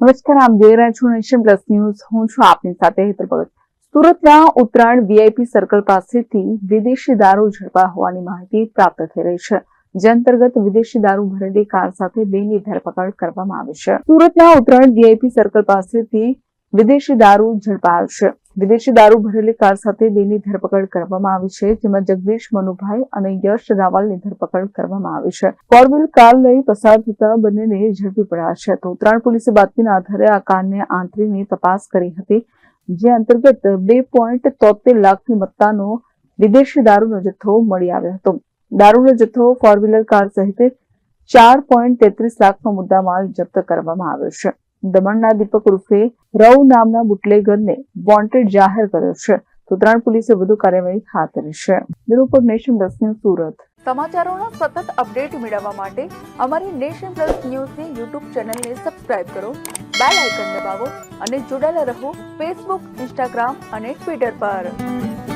નમસ્કાર, આપ જોઈ રહ્યા છો નેશન પ્લસ ન્યૂઝ. હું છું આપની સાથે હેતર ભગત. સુરતના ઉત્તરાયણ વીઆઈપી સર્કલ પાસેથી વિદેશી દારૂ ઝડપા હોવાની માહિતી પ્રાપ્ત થઈ રહી છે, જે અંતર્ગત વિદેશી દારૂ ભરેલી કાર સાથે બેની ધરપકડ કરવામાં આવી છે. સુરતના ઉત્તરાયણ વીઆઈપી સર્કલ પાસેથી વિદેશી દારૂ ઝડપાયો છે. વિદેશી દારૂ ભરેલી કાર સાથે બેની ધરપકડ કરવામાં આવી છે, જેમાં જગદીશ મનુભાઈ અને યશ રાવલની ધરપકડ કરવામાં આવી છે. ફોરવ્હીલ કાર લઈ પસાર થતા બંનેને ઝડપી પડ્યા છે. તો ઉત્તરાયણ પોલીસે બાતમીના આધારે આ કારને આંતરીની તપાસ કરી હતી, જે અંતર્ગત બે પોઈન્ટ તોતેર લાખની મત્તાનો વિદેશી દારૂનો જથ્થો મળી આવ્યો હતો. દારૂનો જથ્થો ફોર કાર સહિત ચાર પોઈન્ટ તેત્રીસ લાખનો મુદ્દામાલ જપ્ત કરવામાં આવ્યો છે. દમણના દીપક ઉર્ફે રવ નામના બુટલેગરને વોન્ટેડ જાહેર કર્યો છે. તો ત્રણ પોલીસે વધુ કાર્યવાહી હાથ ધરી છે. Bureau Nation Plus News Surat. સમાચારોના સતત અપડેટ મેળવવા માટે અમારી નેશન પ્લસ ન્યૂઝની યુટ્યુબ ચેનલને સબસ્ક્રાઇબ કરો, બેલ આઇકન દબાવો અને જોડાયેલા રહો ફેસબુક ઇન્સ્ટાગ્રામ અને ટ્વિટર પર.